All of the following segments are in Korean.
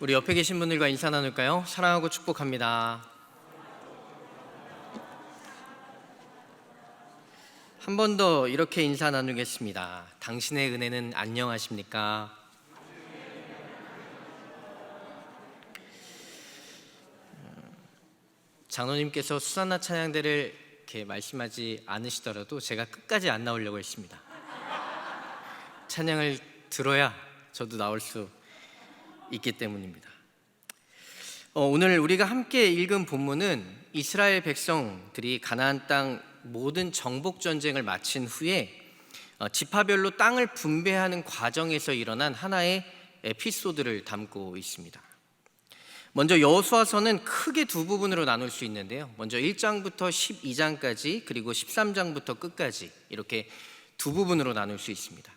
우리 옆에 계신 분들과 인사 나눌까요? 사랑하고 축복합니다. 한 번 더 이렇게 인사 나누겠습니다. 당신의 은혜는 안녕하십니까? 장로님께서 수산나 찬양대를 이렇게 말씀하지 않으시더라도 제가 끝까지 안 나오려고 했습니다. 찬양을 들어야 저도 나올 수 있기 때문입니다. 어, 오늘 우리가 함께 읽은 본문은 이스라엘 백성들이 가나안 땅 모든 정복 전쟁을 마친 후에 어, 지파별로 땅을 분배하는 과정에서 일어난 하나의 에피소드를 담고 있습니다. 먼저 여호수아서는 크게 두 부분으로 나눌 수 있는데요. 먼저 1장부터 12장까지 그리고 13장부터 끝까지 이렇게 두 부분으로 나눌 수 있습니다.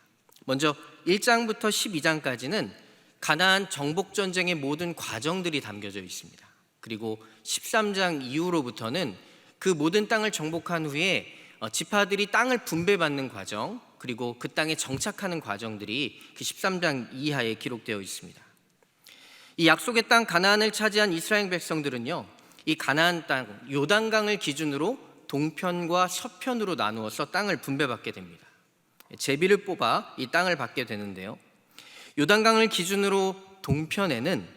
먼저 1장부터 12장까지는 가나안 정복 전쟁의 모든 과정들이 담겨져 있습니다. 그리고 13장 이후로부터는 그 모든 땅을 정복한 후에 어, 지파들이 땅을 분배받는 과정 그리고 그 땅에 정착하는 과정들이 그 13장 이하에 기록되어 있습니다. 이 약속의 땅 가나안을 차지한 이스라엘 백성들은요. 이 가나안 땅 요단강을 기준으로 동편과 서편으로 나누어서 땅을 분배받게 됩니다. 제비를 뽑아 이 땅을 받게 되는데요. 요단강을 기준으로 동편에는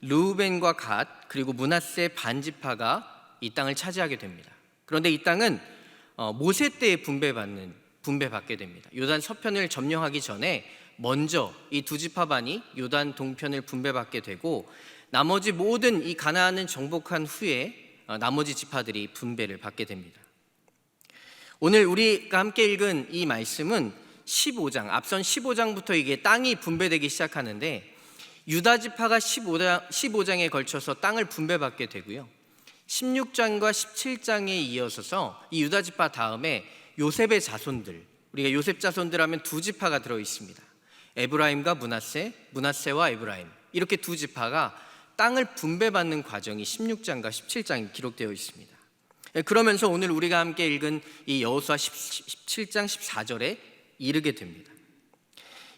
루벤과 갓 그리고 문하세 반지파가 이 땅을 차지하게 됩니다. 그런데 이 땅은 어, 모세 때에 분배받는 분배받게 됩니다. 요단 서편을 점령하기 전에 먼저 이 두 지파반이 요단 동편을 분배받게 되고 나머지 모든 이 가나안을 정복한 후에 어, 나머지 지파들이 분배를 받게 됩니다. 오늘 우리가 함께 읽은 이 말씀은 15장 앞선 15장부터 이게 땅이 분배되기 시작하는데 유다 지파가 15장, 15장에 걸쳐서 땅을 분배받게 되고요. 16장과 17장에 이어서서 이 유다 지파 다음에 요셉의 자손들 우리가 요셉 자손들 하면 두 지파가 들어 있습니다. 에브라임과 문하세, 문하세와 에브라임 이렇게 두 지파가 땅을 분배받는 과정이 16장과 17장에 기록되어 있습니다. 예, 그러면서 오늘 우리가 함께 읽은 이 여호수아 17장 14절에 이르게 됩니다.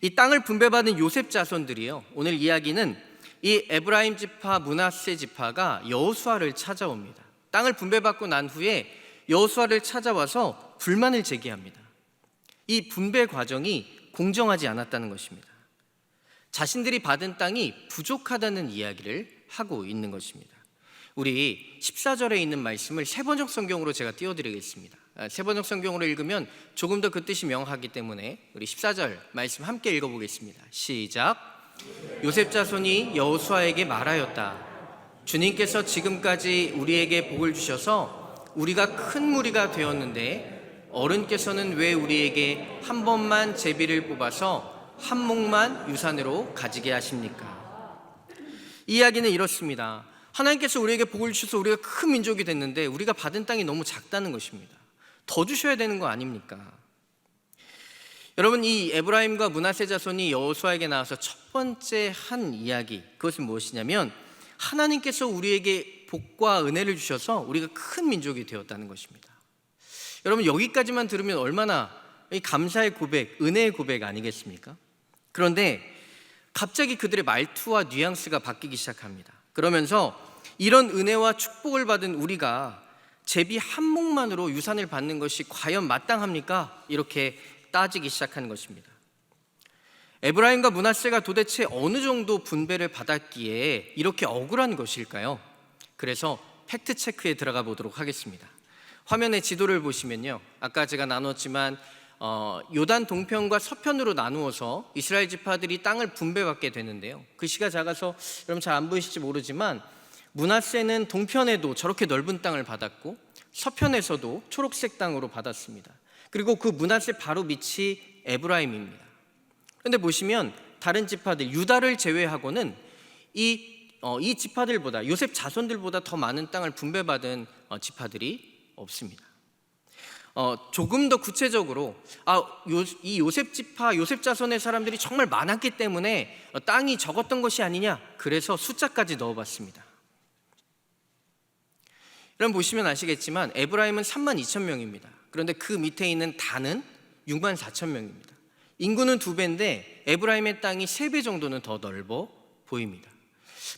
이 땅을 분배받은 요셉 자손들이요. 오늘 이야기는 이 에브라임 지파, 문하세 지파가 여호수아를 찾아옵니다. 땅을 분배받고 난 후에 여호수아를 찾아와서 불만을 제기합니다. 이 분배 과정이 공정하지 않았다는 것입니다. 자신들이 받은 땅이 부족하다는 이야기를 하고 있는 것입니다. 우리 14절에 있는 말씀을 세번역 성경으로 제가 띄워드리겠습니다. 아, 세번역 성경으로 읽으면 조금 더 그 뜻이 명확하기 때문에 우리 14절 말씀 함께 읽어보겠습니다. 시작. 요셉 자손이 여호수아에게 말하였다. 주님께서 지금까지 우리에게 복을 주셔서 우리가 큰 무리가 되었는데 어른께서는 왜 우리에게 한 번만 제비를 뽑아서 한 목만 유산으로 가지게 하십니까? 이야기는 이렇습니다. 하나님께서 우리에게 복을 주셔서 우리가 큰 민족이 됐는데 우리가 받은 땅이 너무 작다는 것입니다. 더 주셔야 되는 거 아닙니까? 여러분 이 에브라임과 문하세 자손이 여호수아에게 나와서 첫 번째 한 이야기 그것은 무엇이냐면 하나님께서 우리에게 복과 은혜를 주셔서 우리가 큰 민족이 되었다는 것입니다. 여러분 여기까지만 들으면 얼마나 감사의 고백, 은혜의 고백 아니겠습니까? 그런데 갑자기 그들의 말투와 뉘앙스가 바뀌기 시작합니다. 그러면서 이런 은혜와 축복을 받은 우리가 제비 한 목만으로 유산을 받는 것이 과연 마땅합니까? 이렇게 따지기 시작하는 것입니다. 에브라임과 문하세가 도대체 어느 정도 분배를 받았기에 이렇게 억울한 것일까요? 그래서 팩트 체크에 들어가 보도록 하겠습니다. 화면에 지도를 보시면요. 아까 제가 나눴지만 어, 요단 동편과 서편으로 나누어서 이스라엘 지파들이 땅을 분배받게 되는데요. 그 시가 작아서 여러분 잘 안 보이실지 모르지만 문하세는 동편에도 저렇게 넓은 땅을 받았고 서편에서도 초록색 땅으로 받았습니다. 그리고 그 문하세 바로 밑이 에브라임입니다. 그런데 보시면 다른 지파들 유다를 제외하고는 이, 어, 이 지파들보다 요셉 자손들보다 더 많은 땅을 분배받은 어, 지파들이 없습니다. 어, 조금 더 구체적으로 아, 요, 이 요셉 지파 요셉 자손의 사람들이 정말 많았기 때문에 어, 땅이 적었던 것이 아니냐 그래서 숫자까지 넣어봤습니다. 여러분 보시면 아시겠지만 에브라임은 3만 2천 명입니다. 그런데 그 밑에 있는 단은 6만 4천 명입니다. 인구는 두 배인데 에브라임의 땅이 세 배 정도는 더 넓어 보입니다.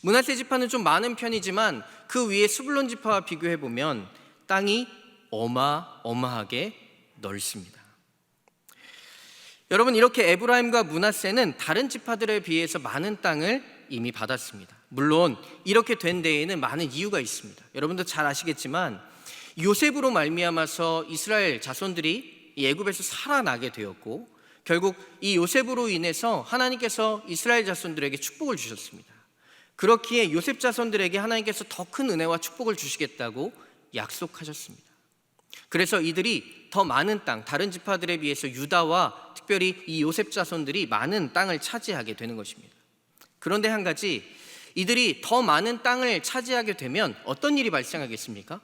문하세 지파는 좀 많은 편이지만 그 위에 스불론 지파와 비교해 보면 땅이 어마어마하게 넓습니다. 여러분 이렇게 에브라임과 문하세는 다른 지파들에 비해서 많은 땅을 이미 받았습니다. 물론 이렇게 된 데에는 많은 이유가 있습니다. 여러분도 잘 아시겠지만 요셉으로 말미암아서 이스라엘 자손들이 이 애굽에서 살아나게 되었고 결국 이 요셉으로 인해서 하나님께서 이스라엘 자손들에게 축복을 주셨습니다. 그렇기에 요셉 자손들에게 하나님께서 더 큰 은혜와 축복을 주시겠다고 약속하셨습니다. 그래서 이들이 더 많은 땅, 다른 지파들에 비해서 유다와 특별히 이 요셉 자손들이 많은 땅을 차지하게 되는 것입니다. 그런데 한 가지, 이들이 더 많은 땅을 차지하게 되면 어떤 일이 발생하겠습니까?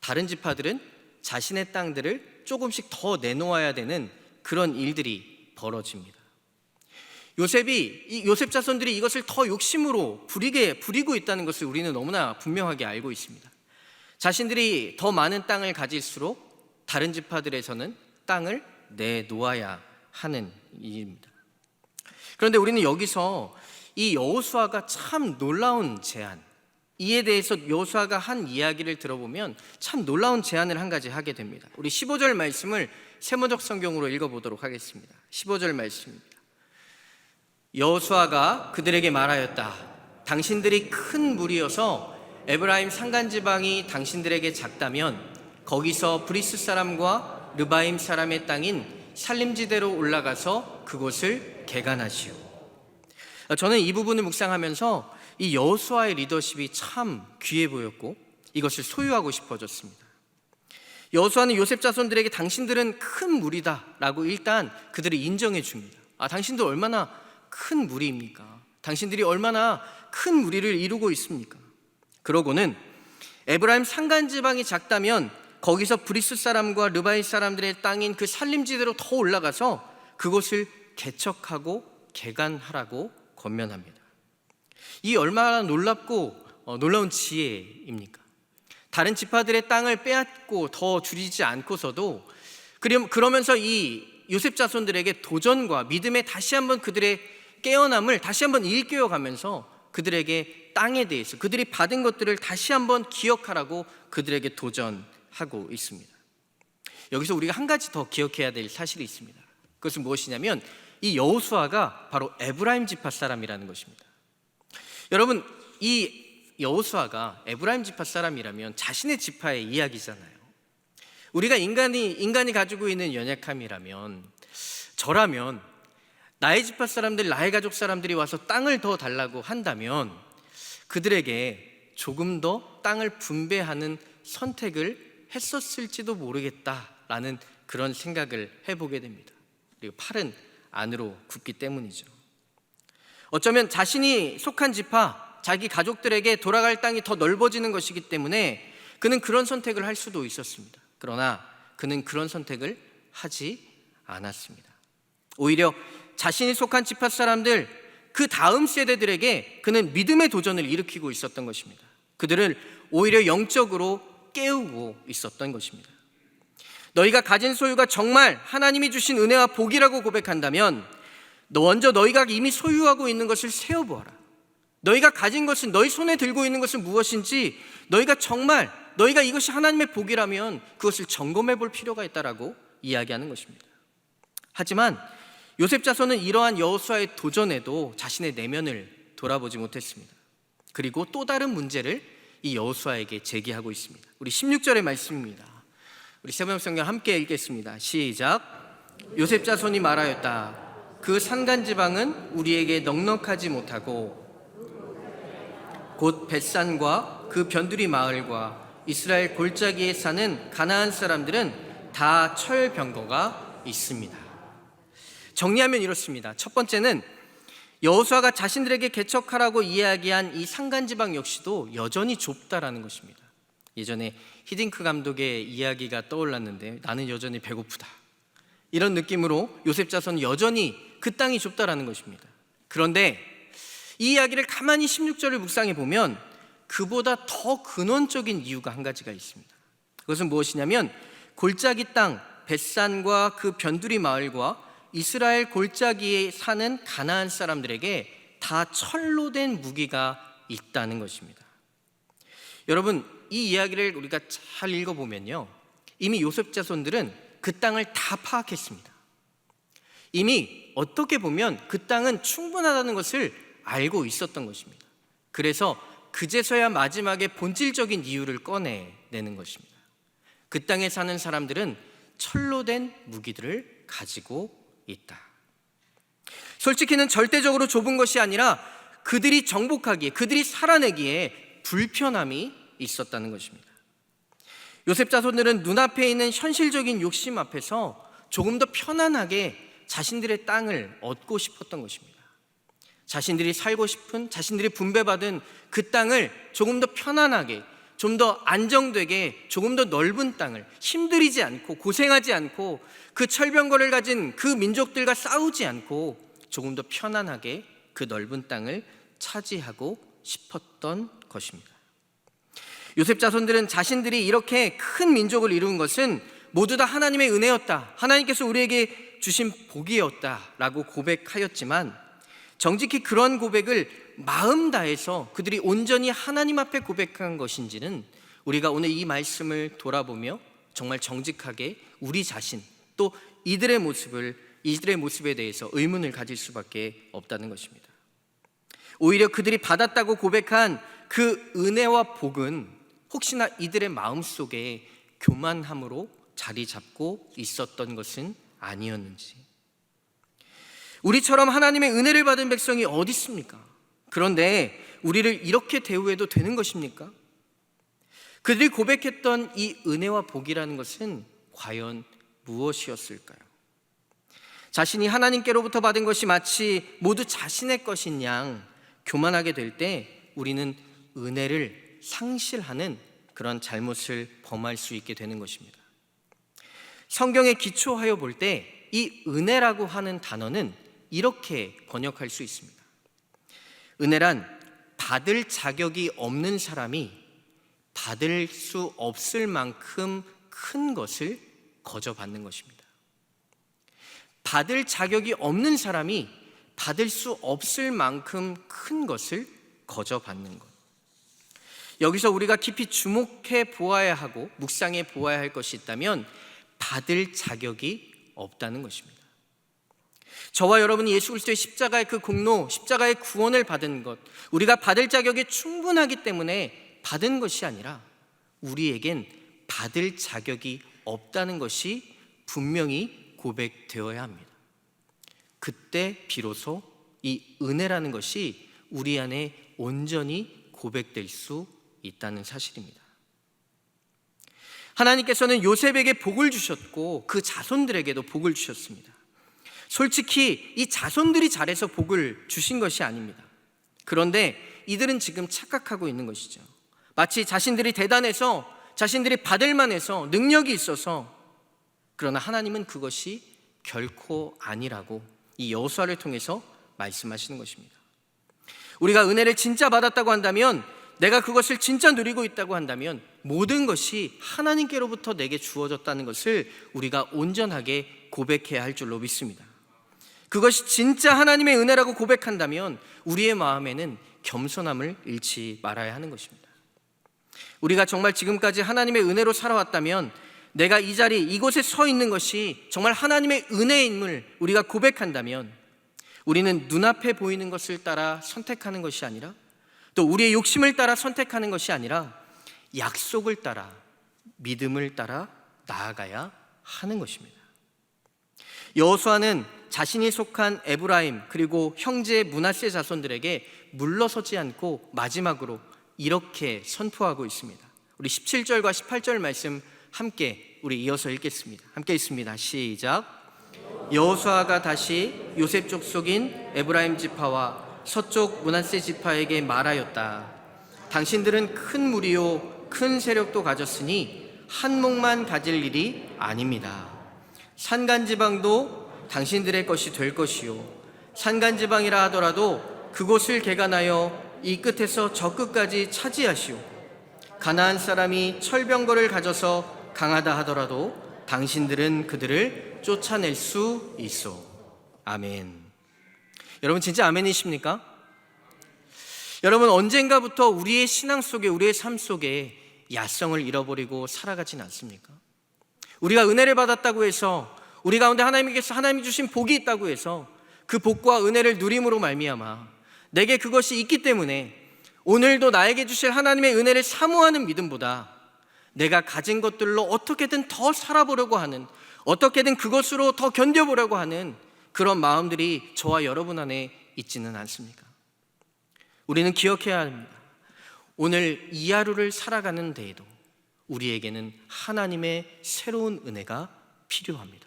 다른 지파들은 자신의 땅들을 조금씩 더 내놓아야 되는 그런 일들이 벌어집니다. 요셉이 이 요셉 자손들이 이것을 더 욕심으로 부리게 부리고 있다는 것을 우리는 너무나 분명하게 알고 있습니다. 자신들이 더 많은 땅을 가질수록 다른 지파들에서는 땅을 내놓아야 하는 일입니다. 그런데 우리는 여기서 이 여호수아가 참 놀라운 제안, 이에 대해서 여호수아가 한 이야기를 들어보면 참 놀라운 제안을 한 가지 하게 됩니다. 우리 15절 말씀을 세모적 성경으로 읽어 보도록 하겠습니다. 15절 말씀입니다. 여호수아가 그들에게 말하였다. 당신들이 큰 무리여서 에브라임 산간 지방이 당신들에게 작다면 거기서 브리스 사람과 르바임 사람의 땅인 살림지대로 올라가서 그곳을 개간하시오. 저는 이 부분을 묵상하면서 이 여호수아의 리더십이 참 귀해 보였고 이것을 소유하고 싶어졌습니다. 여호수아는 요셉 자손들에게 당신들은 큰 무리다라고 일단 그들을 인정해 줍니다. 아, 당신들 얼마나 큰 무리입니까? 당신들이 얼마나 큰 무리를 이루고 있습니까? 그러고는 에브라임 산간 지방이 작다면 거기서 브리스 사람과 르바이 사람들의 땅인 그 산림지대로 더 올라가서 그곳을 개척하고 개간하라고 권면합니다. 이 얼마나 놀랍고 어, 놀라운 지혜입니까? 다른 지파들의 땅을 빼앗고 더 줄이지 않고서도 그러면서 이 요셉 자손들에게 도전과 믿음에 다시 한번 그들의 깨어남을 다시 한번 일깨워 가면서 그들에게 땅에 대해서 그들이 받은 것들을 다시 한번 기억하라고 그들에게 도전하고 있습니다. 여기서 우리가 한 가지 더 기억해야 될 사실이 있습니다. 그것은 무엇이냐면 이 여호수아가 바로 에브라임 지파 사람이라는 것입니다. 여러분 이 여호수아가 에브라임 지파 사람이라면 자신의 지파의 이야기잖아요. 우리가 인간이 인간이 가지고 있는 연약함이라면 저라면 나의 지파 사람들, 나의 가족 사람들이 와서 땅을 더 달라고 한다면 그들에게 조금 더 땅을 분배하는 선택을 했었을지도 모르겠다라는 그런 생각을 해보게 됩니다. 그리고 팔은 안으로 굽기 때문이죠. 어쩌면 자신이 속한 지파, 자기 가족들에게 돌아갈 땅이 더 넓어지는 것이기 때문에 그는 그런 선택을 할 수도 있었습니다. 그러나 그는 그런 선택을 하지 않았습니다. 오히려 자신이 속한 지파 사람들 그 다음 세대들에게 그는 믿음의 도전을 일으키고 있었던 것입니다. 그들을 오히려 영적으로 깨우고 있었던 것입니다. 너희가 가진 소유가 정말 하나님이 주신 은혜와 복이라고 고백한다면 먼저 너희가 이미 소유하고 있는 것을 세어보아라. 너희가 가진 것은 너희 손에 들고 있는 것은 무엇인지 너희가 정말 너희가 이것이 하나님의 복이라면 그것을 점검해 볼 필요가 있다라고 이야기하는 것입니다. 하지만 요셉 자손은 이러한 여호수아의 도전에도 자신의 내면을 돌아보지 못했습니다. 그리고 또 다른 문제를 이 여호수아에게 제기하고 있습니다. 우리 16절의 말씀입니다. 우리 세번 성경 함께 읽겠습니다. 시작. 요셉 자손이 말하였다. 그 산간 지방은 우리에게 넉넉하지 못하고 곧 벳산과 그 변두리 마을과 이스라엘 골짜기에 사는 가나안 사람들은 다 철병거가 있습니다. 정리하면 이렇습니다. 첫 번째는 여호수아가 자신들에게 개척하라고 이야기한 이 산간 지방 역시도 여전히 좁다라는 것입니다. 예전에 히딩크 감독의 이야기가 떠올랐는데 나는 여전히 배고프다. 이런 느낌으로 요셉 자손은 여전히 그 땅이 좁다라는 것입니다. 그런데 이 이야기를 가만히 16절을 묵상해 보면 그보다 더 근원적인 이유가 한 가지가 있습니다. 그것은 무엇이냐면 골짜기 땅 벳산과 그 변두리 마을과 이스라엘 골짜기에 사는 가나안 사람들에게 다 철로 된 무기가 있다는 것입니다. 여러분, 이 이야기를 우리가 잘 읽어보면요. 이미 요셉 자손들은 그 땅을 다 파악했습니다. 이미 어떻게 보면 그 땅은 충분하다는 것을 알고 있었던 것입니다. 그래서 그제서야 마지막에 본질적인 이유를 꺼내내는 것입니다. 그 땅에 사는 사람들은 철로 된 무기들을 가지고 있다. 솔직히는 절대적으로 좁은 것이 아니라 그들이 정복하기에, 그들이 살아내기에 불편함이 있었다는 것입니다. 요셉 자손들은 눈앞에 있는 현실적인 욕심 앞에서 조금 더 편안하게 자신들의 땅을 얻고 싶었던 것입니다. 자신들이 살고 싶은, 자신들이 분배받은 그 땅을 조금 더 편안하게, 좀 더 안정되게, 조금 더 넓은 땅을 힘들이지 않고, 고생하지 않고, 그 철병거를 가진 그 민족들과 싸우지 않고, 조금 더 편안하게 그 넓은 땅을 차지하고 싶었던 것입니다. 요셉 자손들은 자신들이 이렇게 큰 민족을 이룬 것은 모두 다 하나님의 은혜였다. 하나님께서 우리에게 주신 복이었다라고 고백하였지만 정직히 그런 고백을 마음 다해서 그들이 온전히 하나님 앞에 고백한 것인지는 우리가 오늘 이 말씀을 돌아보며 정말 정직하게 우리 자신 또 이들의 모습을 이들의 모습에 대해서 의문을 가질 수밖에 없다는 것입니다. 오히려 그들이 받았다고 고백한 그 은혜와 복은 혹시나 이들의 마음 속에 교만함으로 자리 잡고 있었던 것은 아니었는지. 우리처럼 하나님의 은혜를 받은 백성이 어디 있습니까? 그런데 우리를 이렇게 대우해도 되는 것입니까? 그들이 고백했던 이 은혜와 복이라는 것은 과연 무엇이었을까요? 자신이 하나님께로부터 받은 것이 마치 모두 자신의 것인 양 교만하게 될 때 우리는 은혜를 상실하는 그런 잘못을 범할 수 있게 되는 것입니다. 성경에 기초하여 볼 때 이 은혜라고 하는 단어는 이렇게 번역할 수 있습니다. 은혜란 받을 자격이 없는 사람이 받을 수 없을 만큼 큰 것을 거저 받는 것입니다. 받을 자격이 없는 사람이 받을 수 없을 만큼 큰 것을 거저 받는 것. 여기서 우리가 깊이 주목해 보아야 하고 묵상해 보아야 할 것이 있다면 받을 자격이 없다는 것입니다. 저와 여러분이 예수 그리스도의 십자가의 그 공로, 십자가의 구원을 받은 것, 우리가 받을 자격이 충분하기 때문에 받은 것이 아니라 우리에겐 받을 자격이 없다는 것이 분명히 고백되어야 합니다. 그때 비로소 이 은혜라는 것이 우리 안에 온전히 고백될 수 있다는 사실입니다. 하나님께서는 요셉에게 복을 주셨고 그 자손들에게도 복을 주셨습니다. 솔직히 이 자손들이 잘해서 복을 주신 것이 아닙니다. 그런데 이들은 지금 착각하고 있는 것이죠. 마치 자신들이 대단해서 자신들이 받을 만해서 능력이 있어서 그러나 하나님은 그것이 결코 아니라고 이 여호수아를 통해서 말씀하시는 것입니다. 우리가 은혜를 진짜 받았다고 한다면 내가 그것을 진짜 누리고 있다고 한다면 모든 것이 하나님께로부터 내게 주어졌다는 것을 우리가 온전하게 고백해야 할 줄로 믿습니다. 그것이 진짜 하나님의 은혜라고 고백한다면 우리의 마음에는 겸손함을 잃지 말아야 하는 것입니다. 우리가 정말 지금까지 하나님의 은혜로 살아왔다면 내가 이 자리 이곳에 서 있는 것이 정말 하나님의 은혜임을 우리가 고백한다면 우리는 눈앞에 보이는 것을 따라 선택하는 것이 아니라 또 우리의 욕심을 따라 선택하는 것이 아니라 약속을 따라 믿음을 따라 나아가야 하는 것입니다. 여호수아는 자신이 속한 에브라임 그리고 형제 문하세 자손들에게 물러서지 않고 마지막으로 이렇게 선포하고 있습니다. 우리 17절과 18절 말씀 함께 우리 이어서 읽겠습니다. 함께 읽습니다. 시작. 여호수아가 다시 요셉 족속인 에브라임 지파와 서쪽 문하세 지파에게 말하였다. 당신들은 큰 무리요 큰 세력도 가졌으니 한 목만 가질 일이 아닙니다. 산간 지방도 당신들의 것이 될 것이요 산간 지방이라 하더라도 그곳을 개간하여 이 끝에서 저 끝까지 차지하시오. 가나안 사람이 철병거를 가져서 강하다 하더라도 당신들은 그들을 쫓아낼 수 있어. 아멘. 여러분 진짜 아멘이십니까? 여러분 언젠가부터 우리의 신앙 속에 우리의 삶 속에 야성을 잃어버리고 살아가진 않습니까? 우리가 은혜를 받았다고 해서 우리 가운데 하나님께서 하나님이 주신 복이 있다고 해서 그 복과 은혜를 누림으로 말미암아 내게 그것이 있기 때문에 오늘도 나에게 주실 하나님의 은혜를 사모하는 믿음보다 내가 가진 것들로 어떻게든 더 살아보려고 하는 어떻게든 그것으로 더 견뎌보려고 하는 그런 마음들이 저와 여러분 안에 있지는 않습니까? 우리는 기억해야 합니다. 오늘 이 하루를 살아가는 데에도 우리에게는 하나님의 새로운 은혜가 필요합니다.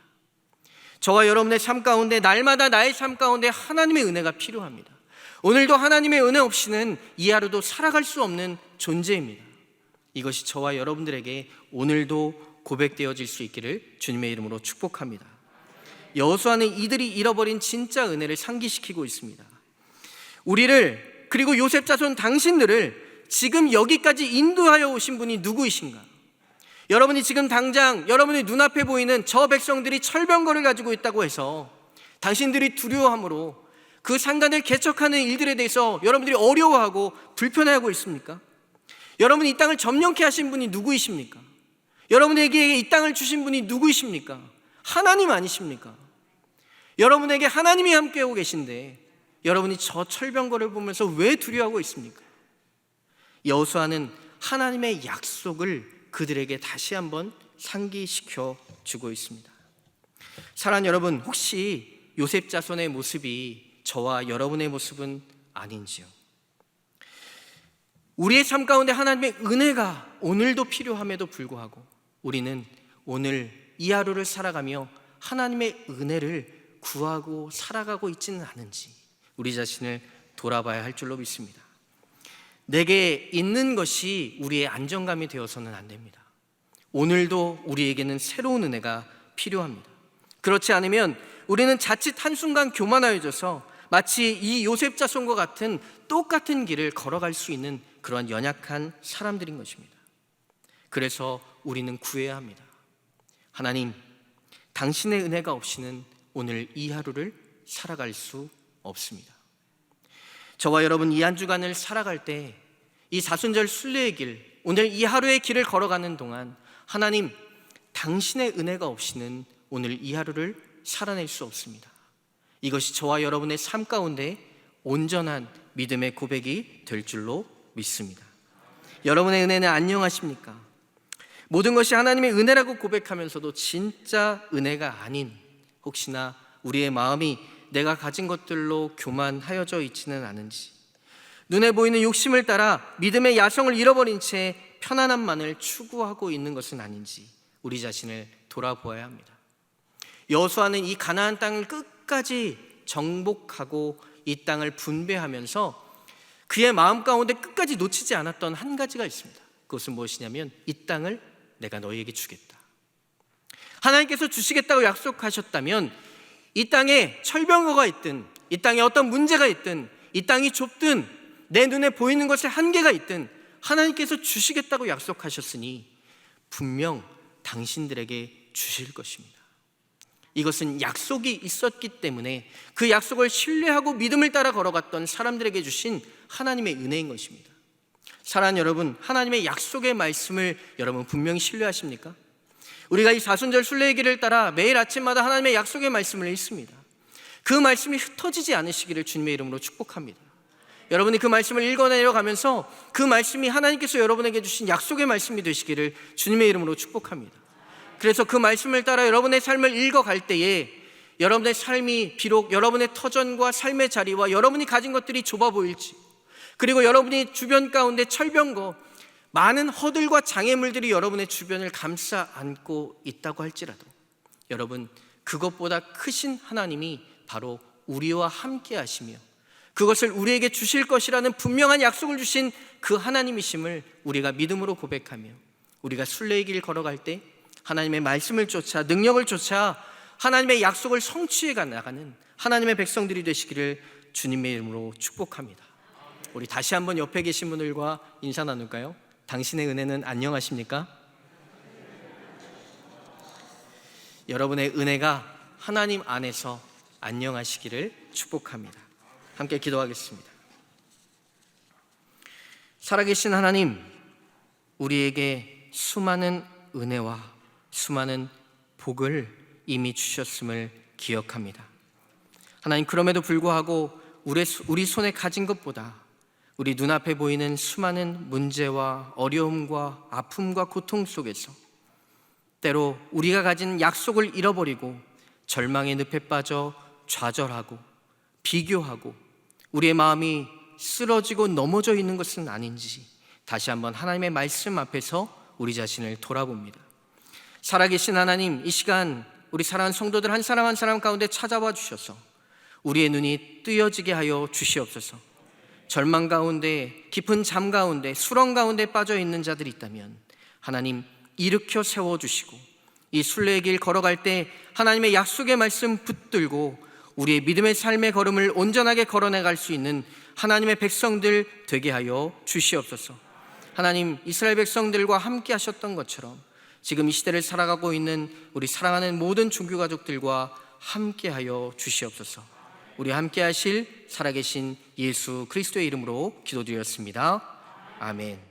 저와 여러분의 삶 가운데 날마다 나의 삶 가운데 하나님의 은혜가 필요합니다. 오늘도 하나님의 은혜 없이는 이 하루도 살아갈 수 없는 존재입니다. 이것이 저와 여러분들에게 오늘도 고백되어질 수 있기를 주님의 이름으로 축복합니다. 여호수아는 이들이 잃어버린 진짜 은혜를 상기시키고 있습니다. 우리를 그리고 요셉 자손 당신들을 지금 여기까지 인도하여 오신 분이 누구이신가? 여러분이 지금 당장 여러분의 눈앞에 보이는 저 백성들이 철병거를 가지고 있다고 해서 당신들이 두려워함으로 그 상단을 개척하는 일들에 대해서 여러분들이 어려워하고 불편해하고 있습니까? 여러분 이 땅을 점령케 하신 분이 누구이십니까? 여러분에게 이 땅을 주신 분이 누구이십니까? 하나님 아니십니까? 여러분에게 하나님이 함께하고 계신데 여러분이 저 철병거를 보면서 왜 두려워하고 있습니까? 여호수아는 하나님의 약속을 그들에게 다시 한번 상기시켜 주고 있습니다. 사랑 여러분, 혹시 요셉 자손의 모습이 저와 여러분의 모습은 아닌지요? 우리의 삶 가운데 하나님의 은혜가 오늘도 필요함에도 불구하고 우리는 오늘 이 하루를 살아가며 하나님의 은혜를 구하고 살아가고 있지는 않은지 우리 자신을 돌아봐야 할 줄로 믿습니다. 내게 있는 것이 우리의 안정감이 되어서는 안 됩니다. 오늘도 우리에게는 새로운 은혜가 필요합니다. 그렇지 않으면 우리는 자칫 한순간 교만하여져서 마치 이 요셉 자손과 같은 똑같은 길을 걸어갈 수 있는 그러한 연약한 사람들인 것입니다. 그래서 우리는 구해야 합니다. 하나님, 당신의 은혜가 없이는 오늘 이 하루를 살아갈 수 없습니다. 저와 여러분 이 한 주간을 살아갈 때 이 사순절 순례의 길, 오늘 이 하루의 길을 걸어가는 동안 하나님, 당신의 은혜가 없이는 오늘 이 하루를 살아낼 수 없습니다. 이것이 저와 여러분의 삶 가운데 온전한 믿음의 고백이 될 줄로 믿습니다. 여러분의 은혜는 안녕하십니까? 모든 것이 하나님의 은혜라고 고백하면서도 진짜 은혜가 아닌 혹시나 우리의 마음이 내가 가진 것들로 교만하여져 있지는 않은지 눈에 보이는 욕심을 따라 믿음의 야성을 잃어버린 채 편안함만을 추구하고 있는 것은 아닌지 우리 자신을 돌아보아야 합니다. 여호수아는 이 가나안 땅을 끝까지 정복하고 이 땅을 분배하면서 그의 마음 가운데 끝까지 놓치지 않았던 한 가지가 있습니다. 그것은 무엇이냐면 이 땅을 내가 너희에게 주겠다. 하나님께서 주시겠다고 약속하셨다면 이 땅에 철병거가 있든 이 땅에 어떤 문제가 있든 이 땅이 좁든 내 눈에 보이는 것에 한계가 있든 하나님께서 주시겠다고 약속하셨으니 분명 당신들에게 주실 것입니다. 이것은 약속이 있었기 때문에 그 약속을 신뢰하고 믿음을 따라 걸어갔던 사람들에게 주신 하나님의 은혜인 것입니다. 사랑하는 여러분, 하나님의 약속의 말씀을 여러분 분명히 신뢰하십니까? 우리가 이 사순절 순례의 길을 따라 매일 아침마다 하나님의 약속의 말씀을 읽습니다. 그 말씀이 흩어지지 않으시기를 주님의 이름으로 축복합니다. 여러분이 그 말씀을 읽어내려 가면서 그 말씀이 하나님께서 여러분에게 주신 약속의 말씀이 되시기를 주님의 이름으로 축복합니다. 그래서 그 말씀을 따라 여러분의 삶을 읽어갈 때에 여러분의 삶이 비록 여러분의 터전과 삶의 자리와 여러분이 가진 것들이 좁아 보일지 그리고 여러분이 주변 가운데 철병거 많은 허들과 장애물들이 여러분의 주변을 감싸 안고 있다고 할지라도 여러분 그것보다 크신 하나님이 바로 우리와 함께 하시며 그것을 우리에게 주실 것이라는 분명한 약속을 주신 그 하나님이심을 우리가 믿음으로 고백하며 우리가 순례의 길 걸어갈 때 하나님의 말씀을 쫓아 능력을 쫓아 하나님의 약속을 성취해 나가는 하나님의 백성들이 되시기를 주님의 이름으로 축복합니다. 우리 다시 한번 옆에 계신 분들과 인사 나눌까요? 당신의 은혜는 안녕하십니까? 여러분의 은혜가 하나님 안에서 안녕하시기를 축복합니다. 함께 기도하겠습니다. 살아계신 하나님, 우리에게 수많은 은혜와 수많은 복을 이미 주셨음을 기억합니다. 하나님, 그럼에도 불구하고 우리, 손에 가진 것보다 우리 눈앞에 보이는 수많은 문제와 어려움과 아픔과 고통 속에서 때로 우리가 가진 약속을 잃어버리고 절망의 늪에 빠져 좌절하고 비교하고 우리의 마음이 쓰러지고 넘어져 있는 것은 아닌지 다시 한번 하나님의 말씀 앞에서 우리 자신을 돌아봅니다. 살아계신 하나님, 이 시간 우리 사랑하는 성도들 한 사람 한 사람 가운데 찾아와 주셔서 우리의 눈이 뜨여지게 하여 주시옵소서. 절망 가운데 깊은 잠 가운데 수렁 가운데 빠져 있는 자들이 있다면 하나님 일으켜 세워 주시고 이 순례의 길 걸어갈 때 하나님의 약속의 말씀 붙들고 우리의 믿음의 삶의 걸음을 온전하게 걸어나갈 수 있는 하나님의 백성들 되게 하여 주시옵소서. 하나님 이스라엘 백성들과 함께 하셨던 것처럼 지금 이 시대를 살아가고 있는 우리 사랑하는 모든 종교 가족들과 함께 하여 주시옵소서. 우리 함께 하실 살아계신 예수 그리스도의 이름으로 기도드렸습니다. 아멘.